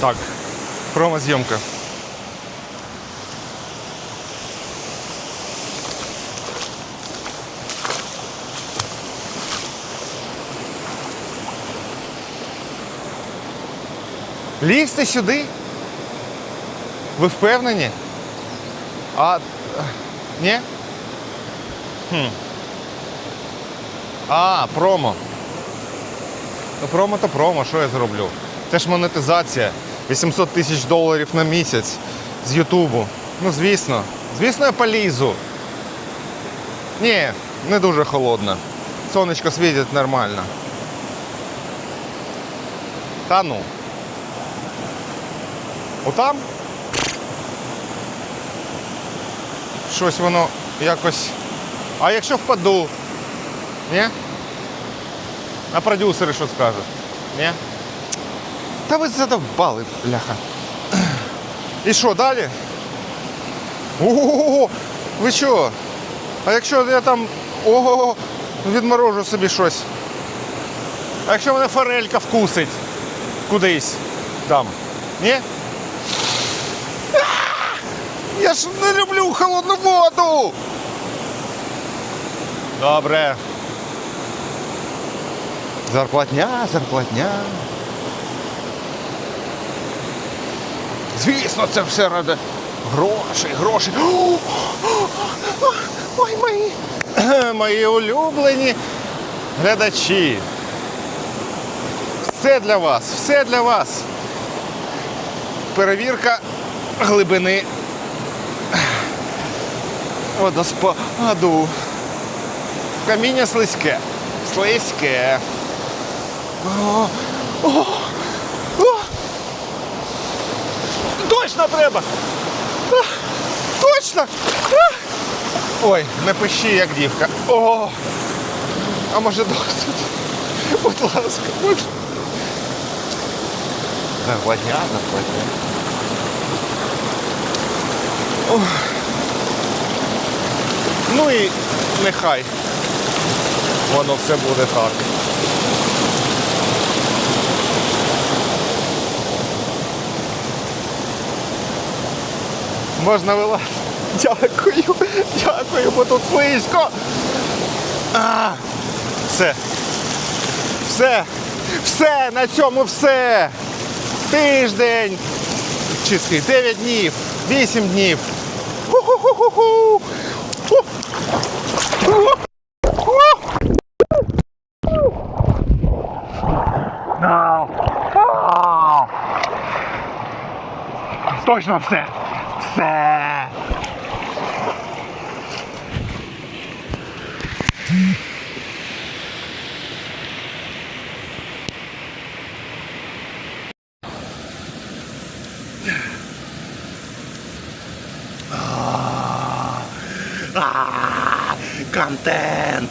Так, промозйомка. Лізьте сюди? Ви впевнені? А. Ні? Хм. А, промо. Ну, промо то промо, що я зроблю? Це ж монетизація. 800 тисяч доларів на місяць з Ютубу. Ну, звісно. Звісно, я полізу. Ні, не дуже холодно. Сонечко світить нормально. Та ну. Отам? Щось воно якось. А якщо впаду? Ні? А продюсери що скажуть? Ні? Та ви задовбали, бляха. І що, далі? Ого, ви що? А якщо я там ого, відморожу собі щось? А якщо мене форелька вкусить кудись там? Ні? Я ж не люблю холодну воду. Добре. Зарплатня, зарплатня. Звісно, це все ради грошей, грошей. Ой, мої. Мої улюблені глядачі. Все для вас, все для вас. Перевірка глибини водоспаду. Каміння слизьке. Слизьке. О, о. Точно треба! А, Точно! А. Ой, не пиши, як дівка. О! А може досить? Будь ласка, будь. Зарплатня. Ох. Ну і нехай. Воно все буде так. Можна вилазити. Дякую, дякую, бо тут слизько. А, все. Все. Все, на цьому все. Тиждень. Чи скільки? 9 днів, 8 днів. Ху-ху-ху-ху-ху. Точно все. Все. А, Контент.